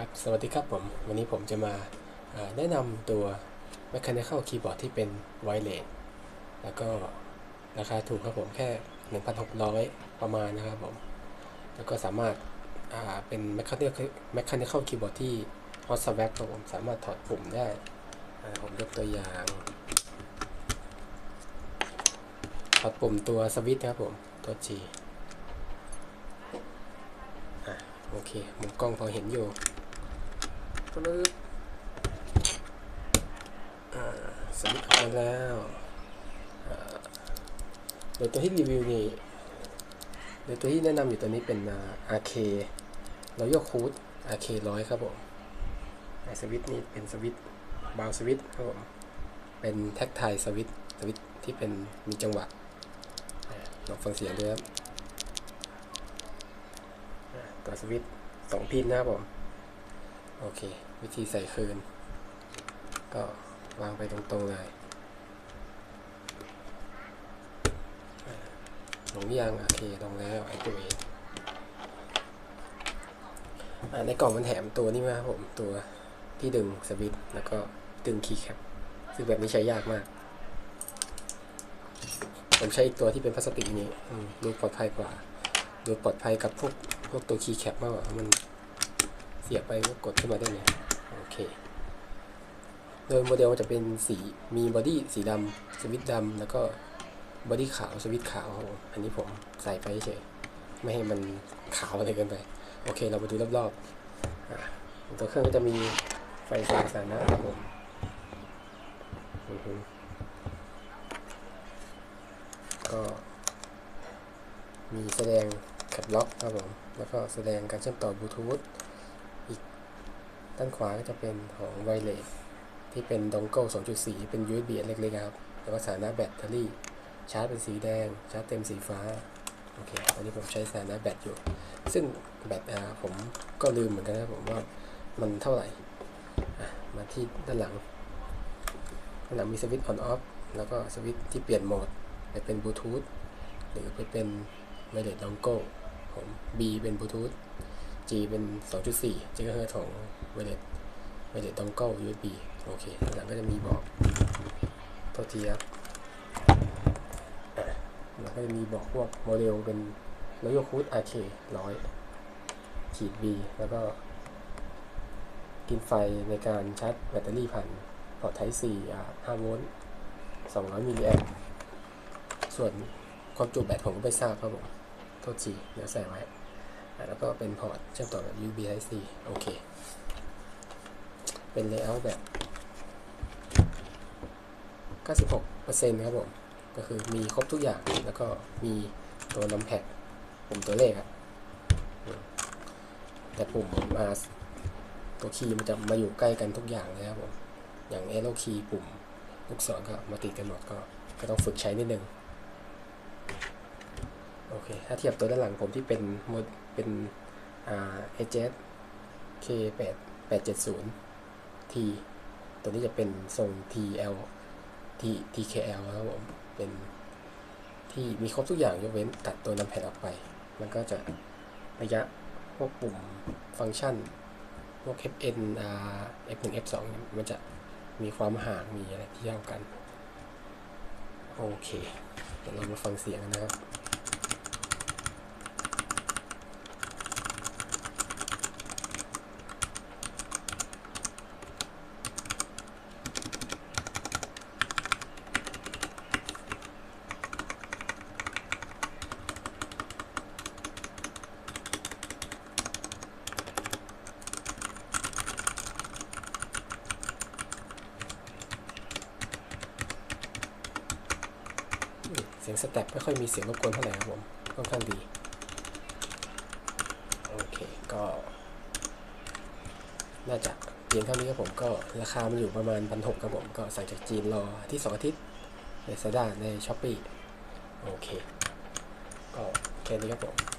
ครับสวัสดีครับผม วันนี้ผมจะมาแนะนำตัว Mechanical Keyboard ที่เป็น Wireless แล้วก็ราคาถูกครับผมแค่ 1,600 ประมาณนะครับผม แล้วก็สามารถาเป็น Mechanical Mechanical Keyboard ที่ Hot Swap ครับผมสามารถถอดปุ่มได้ ผมยกตัวอย่าง ถอดปุ่มตัวสวิตช์ครับผม ตัว G อะโอเค มุมกล้องพอเห็นอยู่ ปึ๊บสวิตช์ออกมาแล้วโดยตัวที่รีวิวนี่โดยตัวที่แนะนำอยู่ตัวนี้เป็น RK Royal Coot RK ร้อยครับผมสวิตช์นี่เป็นสวิตช์บาวสวิตช์ครับผมเป็นแท็กไทยสวิตช์สวิตช์ที่เป็นมีจังหวะลองฟังเสียงด้วยครับตัวสวิตช์สองพินนะครับผม โอเค วิธีใส่คืน ก็วางไปตรงๆเลยอ่าลงยังโอเคลงแล้วไอตัวเองในกล่องมันแถมตัวนี้มาครับผมตัวที่ดึงสวิตแล้วก็ดึงคีย์แคปซึ่งแบบนี้ใช้ยากมาก ผมใช้อีกตัวที่เป็นพลาสติกนี้ดูปลอดภัยกว่าดูปลอดภัยกับพวกพวกตัวคีย์แคปมากกว่ามันเสียบไปก็กดขึ้นมาได้เลย โดยโมเดลจะเป็นสีมีบอดี้สีดำสวิตดำแล้วก็บอดี้ขาวสวิตขาวครับผมอันนี้ผมใส่ไปเฉยไม่ให้มันขาวอะไรเกินไป โอเค เรามาดูรอบๆอะตัวเครื่องก็จะมีไฟสายสานะครับผมก็มีแสดงกับล็อกครับผม แล้วก็แสดงการเชื่อมต่อบลูทูธอีกด้านขวาก็จะเป็นของไวเลส ที่เป็นดองเกิล2.4 เป็น USB เล็กๆครับ แล้วก็สถานะแบตเตอรี่ ชาร์จเป็นสีแดง ชาร์จเต็มสีฟ้า โอเค อันนี้ผมใช้สถานะแบตอยู่ ซึ่งแบตอ่าผมก็ลืมเหมือนกันนะผมว่ามันเท่าไหร่ มาที่ด้านหลัง ด้านหลังมีสวิตช์ออนออฟแล้วก็สวิตช์ที่เปลี่ยนโหมดไปเป็นบลูทูธ หรือไปเป็นไวเลสดองเกิลผม B เป็นบลูทูธ G เป็น 2.4 GHz ของไวเลส ไวเลสดองเกิล USB โอเคหลังก็จะมีบอกโทษทีครับอ่แล้วก็จะมีบอกพวกโมเดลเป็น Royal Coot RK 100ขีด B แล้วก็กินไฟในการชาร์จแบตเตอรี่ผ่านพอร์ต Type C อ่า5โวลต์200มิลลิแอมป์ส่วนความจุแบตผมก็ไม่ทราบครับผมโทษทีเดี๋ยวใส่ไว้ แล้วก็เป็นพอร์ตเชื่อมต่อแบบ USB Type C โอเค เป็น layout แบบ 96%ครับผม ก็คือมีครบทุกอย่าง แล้วก็มีตัวนัมแพดปุ่มตัวเลขอะอืมแต่ปุ่มมาตัวคีย์มันจะมาอยู่ใกล้กันทุกอย่างเลยครับผม อย่าง arrow key ปุ่มลูกศรก็มาติดกันหมดก็ก็ต้องฝึกใช้นิดนึงโอเค ถ้าเทียบตัวด้านหลังผมที่เป็นโมดเป็น อ่า AJet K 8 870 T ตัวนี้จะเป็นทรง TL T TKL ครับผมเป็นที่มีครบทุกอย่างยกเว้นตัดตัวนัมแพดออกไป มันก็จะระยะพวกปุ่มฟังก์ชัน พวก FN F1 F2 มันจะมีความห่างมีอะไรที่เท่ากัน โอเค เดี๋ยวเรามาฟังเสียงกันนะครับ เสียงสแต็ปไม่ค่อยมีเสียงรบกวนเท่าไหร่ครับผมค่อนข้างดี โอเคก็ น่าจะเพียงเท่านี้ครับผมก็ราคามันอยู่ประมาณพันหกครับผม ก็สั่งจากจีนรอที่สองอาทิตย์ ในซาด้าในช้อปปี้โอเค ก็แค่นี้ครับผม